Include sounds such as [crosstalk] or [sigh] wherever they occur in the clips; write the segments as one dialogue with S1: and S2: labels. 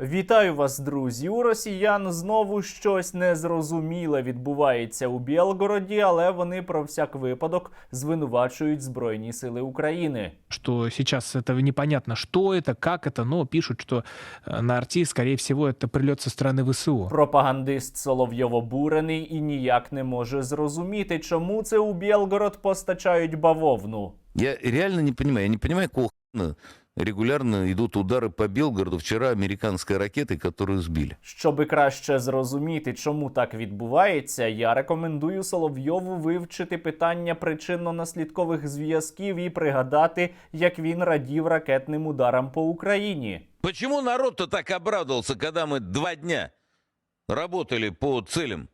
S1: Вітаю вас, друзі. У росіян знову щось незрозуміле відбувається у Білгороді, але вони про всяк випадок звинувачують Збройні Сили України.
S2: что сейчас это непонятно, что это, как это, но пишут, что э, на арти, скорее всего, это прилет со стороны ВСУ.
S1: Пропагандист Соловйов обурений і ніяк не може зрозуміти, чому це у Білгород постачають бавовну.
S3: Я реально не понимаю. Я не понимаю, какого хрена регулярно идут удары по Белгороду. Вчера американской ракетой, которую сбили.
S1: Щоби краще зрозуміти, чому так відбувається, я рекомендую Соловйову вивчити питання причинно-наслідкових зв'язків і пригадати, як він радів ракетним ударам по Україні.
S3: Почему народ-то так обрадовался, когда мы два дня работали по целям?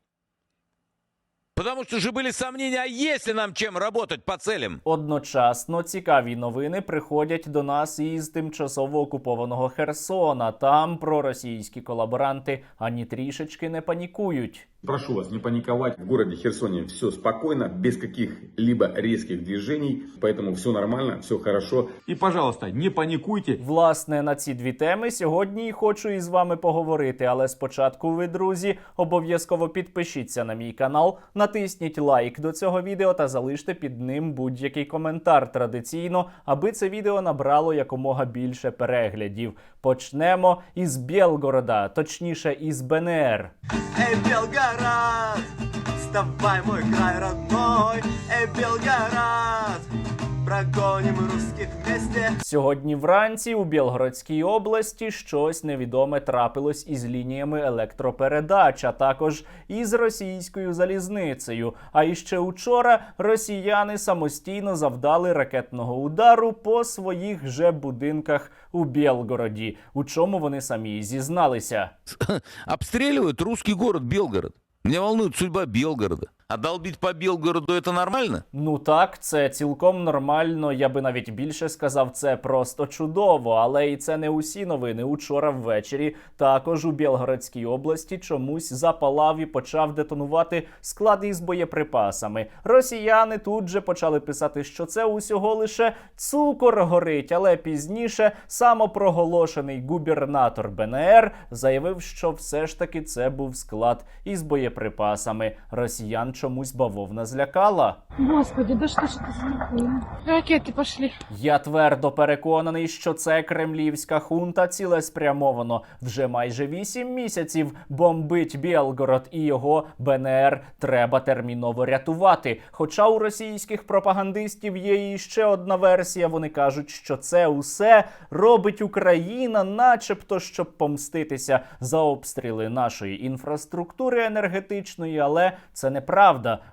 S3: Потому що вже були сомнения, а если нам чим працювати по целям?
S1: Одночасно цікаві новини приходять до нас із тимчасово окупованого Херсона. Там проросійські колаборанти ані трішечки не панікують.
S4: Прошу вас не паниковать. В городе Херсоне все спокойно, без каких-либо резких движений. Поэтому все нормально, все хорошо.
S5: И, пожалуйста, не паникуйте.
S1: Власне, на ці дві теми сьогодні і хочу із вами поговорити. Але спочатку ви, друзі, обов'язково підпишіться на мій канал, натисніть лайк до цього відео та залиште під ним будь-який коментар традиційно, аби це відео набрало якомога більше переглядів. Почнемо із Білгорода, точніше із БНР.
S6: Эй, Белгород, вставай, мой край родной, Эй, Белгород, прогоним русских вместе.
S1: Сьогодні вранці у Білгородській області щось невідоме трапилось із лініями електропередач, а також із російською залізницею. А іще учора росіяни самостійно завдали ракетного удару по своїх же будинках у Білгороді, у чому вони самі зізналися. [laughs]
S3: Обстреливают русский город Белгород. Меня волнует судьба Белгорода. А долбить по Белгороду это нормально?
S1: Ну так, це цілком нормально. Я би навіть більше сказав, це просто чудово. Але і це не усі новини. Учора ввечері також у Білгородській області чомусь запалав і почав детонувати склад із боєприпасами. Росіяни тут же почали писати, що це усього лише цукор горить. Але пізніше самопроголошений губернатор БНР заявив, що все ж таки це був склад із боєприпасами. Росіян чомусь бавовна злякала.
S7: Господи, да ж это за такое? Ракеты пошли.
S1: Я твердо переконаний, що це кремлівська хунта цілеспрямовано вже майже вісім місяців бомбить Білгород і його БНР треба терміново рятувати. Хоча у російських пропагандистів є і ще одна версія. Вони кажуть, що це усе робить Україна, начебто, щоб помститися за обстріли нашої інфраструктури енергетичної, але це неправда.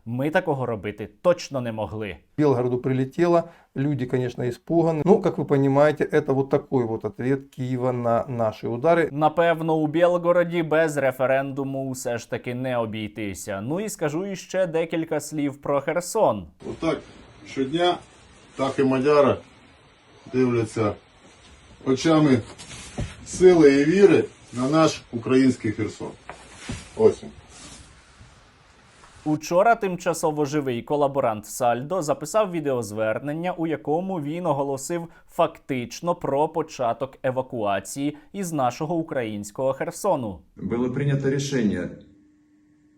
S1: Ми такого робити точно не могли.
S8: Белгороду прилетело, люди, конечно, испуганы. Ну, как вы понимаете, это вот такой вот ответ Киева на наши удары.
S1: Напевно, у Білгороді без референдуму все ж таки не обійтися. Ну і скажу іще декілька слів про Херсон.
S9: Отак щодня, так і мадяра дивляться очами сили і віри на наш український Херсон. Ось він.
S1: Учора тимчасово живий колаборант Сальдо записав відеозвернення, у якому він оголосив фактично про початок евакуації із нашого українського Херсону.
S10: было принято решение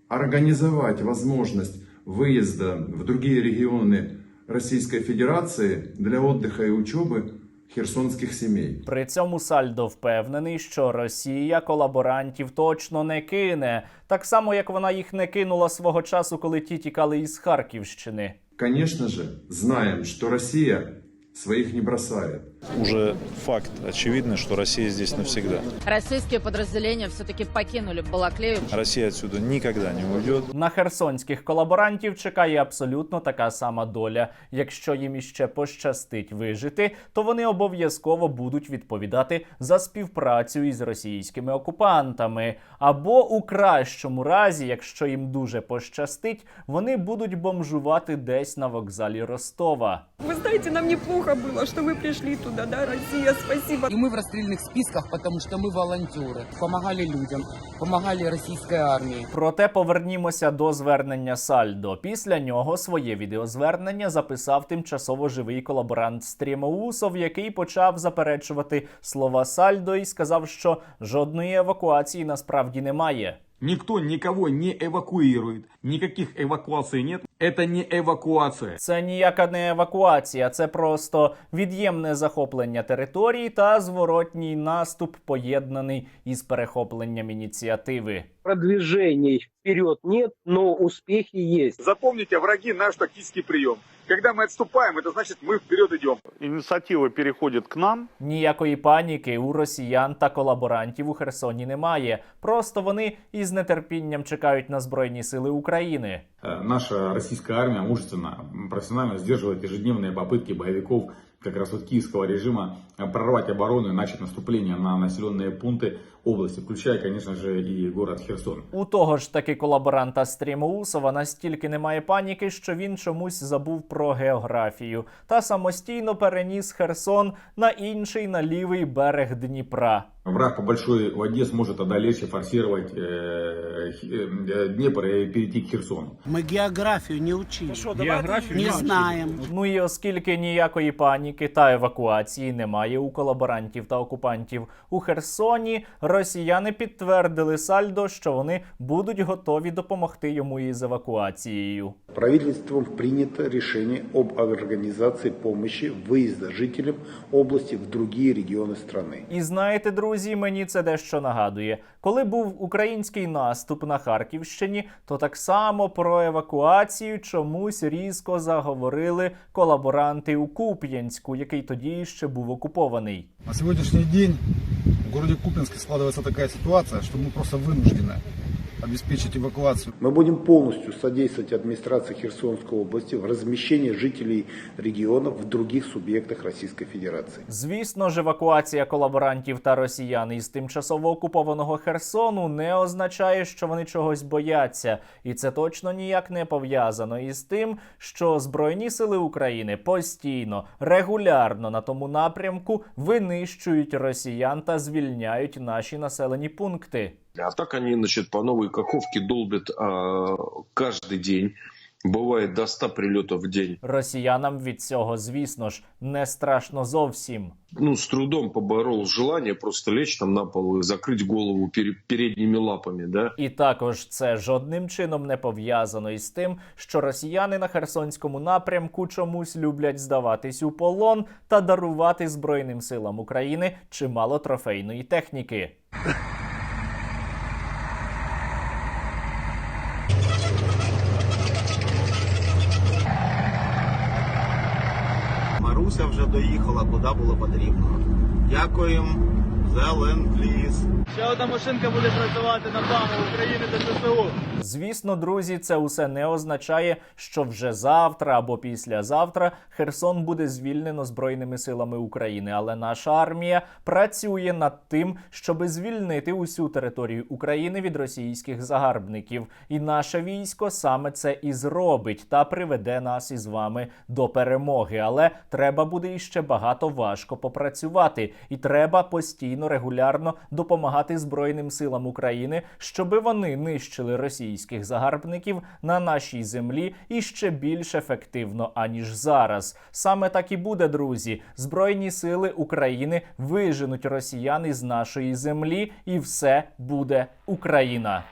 S10: организовать возможность выезда в другие регионы Российской Федерации для отдыха и учебы херсонских сімей.
S1: При цьому Сальдо впевнений, що Росія колаборантів точно не кине, так само як вона їх не кинула свого часу, коли ті тікали із Харківщини.
S10: Звісно ж, знаємо, що Россия своих не бросает.
S11: Уже факт очевидный, что Россия здесь навсегда.
S7: Российские подразделения все-таки покинули Балаклею.
S11: Россия отсюда никогда не уйдет.
S1: На херсонських колаборантів чекає абсолютно така сама доля. Якщо їм іще пощастить вижити, то вони обов'язково будуть відповідати за співпрацю із російськими окупантами. Або у кращому разі, якщо їм дуже пощастить, вони будуть бомжувати десь на вокзалі Ростова.
S7: Вы знаете, нам неплохо плохо было, что вы пришли туда, да, Россия, спасибо.
S12: И мы в расстрельных списках, потому что мы волонтеры. Помогали людям, помогали российской армии.
S1: Проте повернімося до звернення Сальдо. Після нього своє відеозвернення записав тимчасово живий колаборант Стрімоусов, який почав заперечувати слова Сальдо і сказав, що жодної евакуації насправді немає.
S5: Никто никого не эвакуирует. Никаких эвакуаций нет. Это не эвакуация.
S1: Це ніяка не евакуація, це просто від'ємне захоплення території та зворотній наступ, поєднаний із перехопленням ініціативи.
S13: Продвижений вперед нет, но успехи есть.
S14: Запомните, враги наш тактический прием. Когда мы отступаем, это значит мы вперед идем.
S11: Инициатива переходит к нам.
S1: Ніякої паніки у росіян та колаборантів у Херсоні немає. Просто вони із нетерпінням чекають на збройні сили України.
S4: Э, Наша российская армия мужественно, м, профессионально сдерживает ежедневные попытки боевиков как раз вот киевского режима э, прорвать оборону и начать наступление на населенные пункты области, включая, конечно же, и город Херсон.
S1: У того ж таки колаборанта Стрімоусова настільки немає паніки, що він чомусь забув про географію та самостійно переніс Херсон на інший на лівий берег Дніпра.
S4: Враг по большой воде сможет одолеть и форсировать э, Хи- э, Днепр и перейти к Херсону.
S12: Мы географию не учили.
S5: Географию
S12: Не знаем.
S1: Ну і оскільки ніякої паніки та евакуації немає у колаборантів та окупантів у Херсоні, росіяни підтвердили Сальдо, що вони будуть готові допомогти йому із евакуацією.
S9: Правительством принято решение об организации помощи выезда жителям области в другие регионы страны.
S1: І знаєте, друзі, мені це дещо нагадує. Коли був український наступ на Харківщині, то так само про евакуацію чомусь різко заговорили колаборанти у Куп'янську, який тоді ще був окупований.
S14: На сегодняшний день в городе Купинске складывается такая ситуация, что мы просто вынуждены обеспечить эвакуацию.
S9: Мы будем полностью содействовать администрации Херсонской области в размещении жителей регионов в других субъектах Российской Федерации.
S1: Звісно ж, евакуація колаборантів та росіян із тимчасово окупованого Херсону не означає, що вони чогось бояться, і це точно ніяк не пов'язано із тим, що Збройні сили України постійно, регулярно на тому напрямку винищують росіян та звільняють наші населені пункти.
S15: А так они, значит, по новой Каховке долбят а, каждый день. Бывает до 100 прилетов в день.
S1: Росіянам від цього, звісно ж, не страшно зовсім.
S15: Ну, с трудом поборол желание просто лечь там на пол и закрыть голову пере- передними лапами, да.
S1: І також це жодним чином не пов'язано із тим, що росіяни на Херсонському напрямку чомусь люблять здаватись у полон та дарувати Збройним силам України чимало трофейної техніки.
S6: Доїхала, куди було потрібно. Дякуємо за ленд-ліз.
S5: Ще одна машинка буде працювати на благо України та ЗСУ.
S1: Звісно, друзі, це усе не означає, що вже завтра або післязавтра Херсон буде звільнено Збройними силами України. Але наша армія працює над тим, щоб звільнити усю територію України від російських загарбників. І наше військо саме це і зробить та приведе нас із вами до перемоги. Але треба буде іще багато важко попрацювати, і треба постійно регулярно допомагати Збройним силам України, щоби вони нищили російських загарбників на нашій землі і ще більш ефективно аніж зараз. Саме так і буде, друзі. Збройні сили України виженуть росіян із нашої землі, і все буде Україна.